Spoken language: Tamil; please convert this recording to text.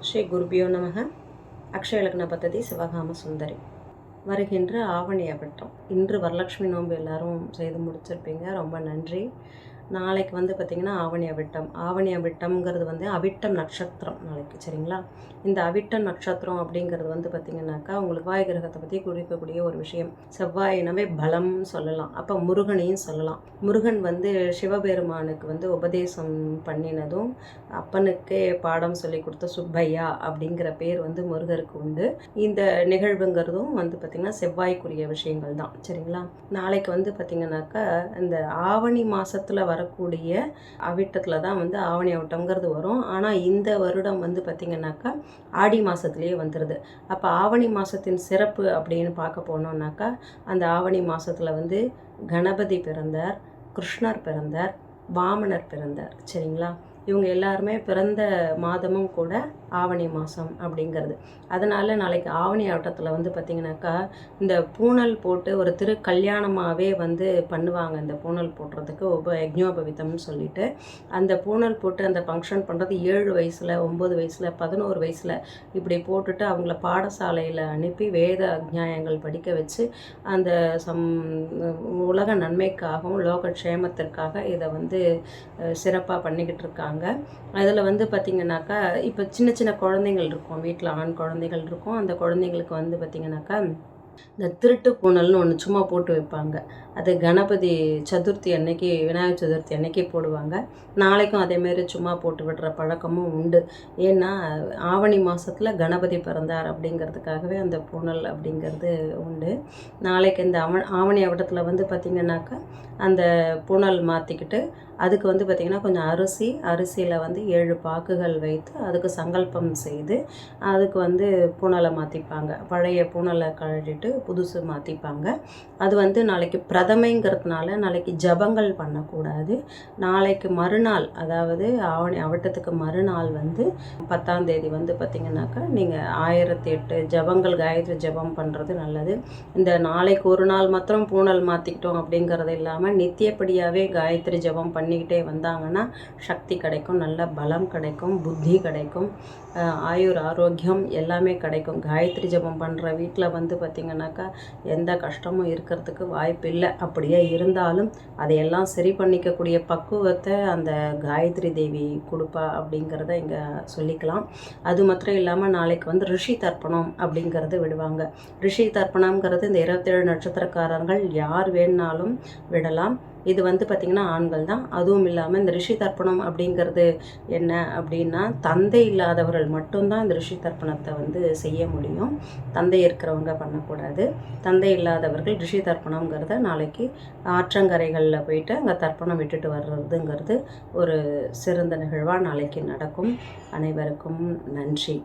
ஸ்ரீ குருபியோ நமக. அக்ஷயலக்ன பத்ததி சிவகாம சுந்தரி. வருகின்ற ஆவணி அவிட்டம் இன்று வரலட்சுமி நோன்பு எல்லாரும் செய்து முடிச்சிருப்பீங்க. ரொம்ப நன்றி. நாளைக்கு வந்து பார்த்திங்கன்னா ஆவணி அவிட்டம். ஆவணி அவிட்டம்ங்கிறது வந்து அவிட்டம் நட்சத்திரம் நாளைக்கு சரிங்களா? இந்த அவிட்டம் நட்சத்திரம் அப்படிங்கிறது வந்து பார்த்திங்கனாக்கா உங்களுக்கு வாய் கிரகத்தை பற்றி குறிக்கக்கூடிய ஒரு விஷயம். செவ்வாயினவே பலம் சொல்லலாம். அப்போ முருகனையும் சொல்லலாம். முருகன் வந்து சிவபெருமானுக்கு வந்து உபதேசம் பண்ணினதும் அப்பனுக்கே பாடம் சொல்லி கொடுத்த சுப்பையா அப்படிங்கிற பேர் வந்து முருகருக்கு உண்டு. இந்த நிகழ்வுங்கிறதும் வந்து பார்த்திங்கன்னா செவ்வாய்க்குரிய விஷயங்கள் தான் சரிங்களா? நாளைக்கு வந்து பார்த்திங்கனாக்கா இந்த ஆவணி மாதத்தில் வரக்கூடிய அவிட்டத்தில் தான் வந்து ஆவணி அவிட்டம்ங்கிறது வரும். ஆனால் இந்த வருடம் வந்து பார்த்திங்கனாக்கா ஆடி மாதத்துலேயே வந்துடுது அப்போ ஆவணி மாதத்தின் சிறப்பு அப்படின்னு பார்க்க போனோம்னாக்கா அந்த ஆவணி மாதத்தில் வந்து கணபதி பிறந்தார் கிருஷ்ணர் பிறந்தார் வாமனர் பிறந்தார். சரிங்களா? இவங்க எல்லாருமே பிறந்த மாதமும் கூட ஆவணி மாதம் அப்படிங்கிறது. அதனால் நாளைக்கு ஆவணி ஆட்டத்தில் வந்து பார்த்திங்கனாக்கா இந்த பூனல் போட்டு ஒரு திரு கல்யாணமாகவே வந்து பண்ணுவாங்க. இந்த பூனல் போடுறதுக்கு உப யக்ஞோபவித்தம்னு சொல்லிட்டு அந்த பூனல் போட்டு அந்த ஃபங்க்ஷன் பண்ணுறது ஏழு வயசில் ஒம்பது வயசில் பதினோரு வயசில் இப்படி போட்டுட்டு அவங்கள பாடசாலையில் அனுப்பி வேத அஜ்ஞாயங்கள் படிக்க வச்சு அந்த சம் உலக நன்மைக்காகவும் லோக க்ஷேமத்திற்காக இதை வந்து சிறப்பாக பண்ணிக்கிட்டு இருக்காங்க. அதில் வந்து பார்த்திங்கனாக்கா இப்போ சின்ன சின்ன குழந்தைங்கள் இருக்கும். வீட்டில் ஆண் குழந்தைகள் இருக்கும். அந்த குழந்தைங்களுக்கு வந்து பார்த்திங்கனாக்கா இந்த திருட்டு பூனல்னு ஒன்று சும்மா போட்டு வைப்பாங்க. அது கணபதி சதுர்த்தி அன்னைக்கு விநாயகர் சதுர்த்தி அன்னைக்கு போடுவாங்க. நாளைக்கும் அதேமாரி சும்மா போட்டு விடுற பழக்கமும் உண்டு. ஏன்னா ஆவணி மாதத்தில் கணபதி பிறந்தார் அப்படிங்கிறதுக்காகவே அந்த பூனல் அப்படிங்கிறது உண்டு. நாளைக்கு இந்த அவ ஆவணி அவட்டத்தில் வந்து பார்த்திங்கனாக்கா அந்த பூனல் மாற்றிக்கிட்டு அதுக்கு வந்து பார்த்திங்கன்னா கொஞ்சம் அரிசி அரிசியில் வந்து ஏழு பாக்குகள் வைத்து அதுக்கு சங்கல்பம் செய்து அதுக்கு வந்து பூனலை மாற்றிப்பாங்க பழைய பூனலை கழட்டிட்டு புதுசு மாற்றிப்பாங்க அது வந்து நாளைக்கு பிரதமைங்கிறதுனால நாளைக்கு ஜபங்கள் பண்ணக்கூடாது. நாளைக்கு மறுநாள் அதாவது ஆவணி அவட்டத்துக்கு மறுநாள் வந்து பத்தாம் தேதி வந்து பார்த்திங்கனாக்கா நீங்கள் ஆயிரத்தி எட்டு ஜபங்கள் காயத்ரி ஜபம் பண்ணுறது நல்லது. இந்த நாளைக்கு ஒரு நாள் மாத்திரம் பூனல் மாற்றிக்கிட்டோம் அப்படிங்கிறது இல்லாமல் நித்தியப்படியாகவே காயத்ரி ஜபம் பண்ணிக்கிட்டே வந்தாங்கன்னா சக்தி கிடைக்கும் நல்ல பலம் கிடைக்கும் புத்தி கிடைக்கும் ஆயுர் ஆரோக்கியம் எல்லாமே கிடைக்கும். காயத்ரி ஜபம் பண்ணுற வீட்டில் வந்து பார்த்திங்கனாக்கா எந்த கஷ்டமும் இருக்கிறதுக்கு வாய்ப்பு இல்லை அப்படியே இருந்தாலும் அதையெல்லாம் சரி பண்ணிக்கக்கூடிய பக்குவத்தை அந்த காயத்ரி தேவி கொடுப்பா அப்படிங்கிறத இங்கே சொல்லிக்கலாம். அது மாத்திரம் இல்லாமல் நாளைக்கு வந்து ரிஷி தர்ப்பணம் அப்படிங்கிறது விடுவாங்க. ரிஷி தர்ப்பணம்ங்கிறது இந்த இருபத்தேழு நட்சத்திரக்காரர்கள் யார் வேணுனாலும் விடலாம். இது வந்து பார்த்திங்கன்னா ஆண்கள் தான். அதுவும் இல்லாமல் இந்த ரிஷி தர்ப்பணம் அப்படிங்கிறது என்ன அப்படின்னா தந்தை இல்லாதவர்கள் மட்டும்தான் இந்த ரிஷி தர்ப்பணத்தை வந்து செய்ய முடியும். தந்தை இருக்கிறவங்க பண்ணக்கூடாது. தந்தை இல்லாதவர்கள் ரிஷி தர்ப்பணங்கிறத நாளைக்கு ஆற்றங்கரைகளில் போயிட்டு அங்கே தர்ப்பணம் விட்டுட்டு வர்றதுங்கிறது ஒரு சிறந்த நிகழ்வாக நாளைக்கு நடக்கும். அனைவருக்கும் நன்றி.